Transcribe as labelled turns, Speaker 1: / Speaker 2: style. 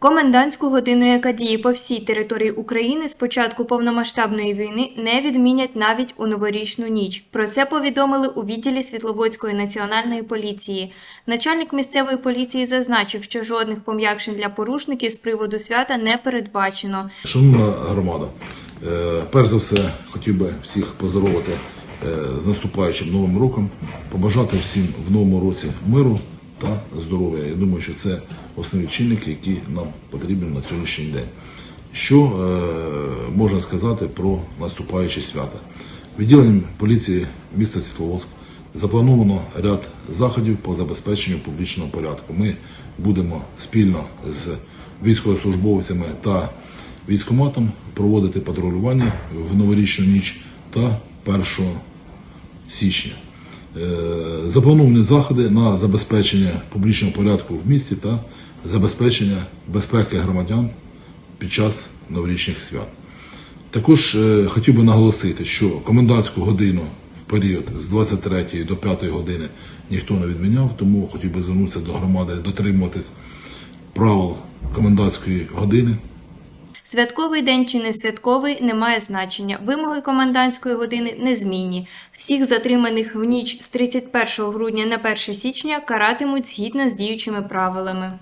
Speaker 1: Комендантську годину, яка діє по всій території України з початку повномасштабної війни, не відмінять навіть у новорічну ніч. Про це повідомили у відділі Світловодської національної поліції. Начальник місцевої поліції зазначив, що жодних пом'якшень для порушників з приводу свята не передбачено.
Speaker 2: Шановна громада, е, перш за все хотів би всіх поздоровити е, з наступаючим новим роком, побажати всім в новому році миру та здоров'я. Я думаю, що це основні чинники, які нам потрібні на сьогоднішній день. Що е, можна сказати про наступаючі свята? Відділенням поліції міста Світловодськ заплановано ряд заходів по забезпеченню публічного порядку. Ми будемо спільно з військовослужбовцями та військоматом проводити патрулювання в новорічну ніч та 1 січня. Е, Заплановані заходи на забезпечення публічного порядку в місті та забезпечення безпеки громадян під час новорічних свят. Також е, хотів би наголосити, що комендантську годину в період з 23 до 5 години ніхто не відміняв, тому хотів би звернутися до громади дотримуватись правил комендантської години.
Speaker 1: Святковий день чи не святковий не має значення. Вимоги комендантської години незмінні. Всіх затриманих в ніч з 31 грудня на 1 січня каратимуть згідно з діючими правилами.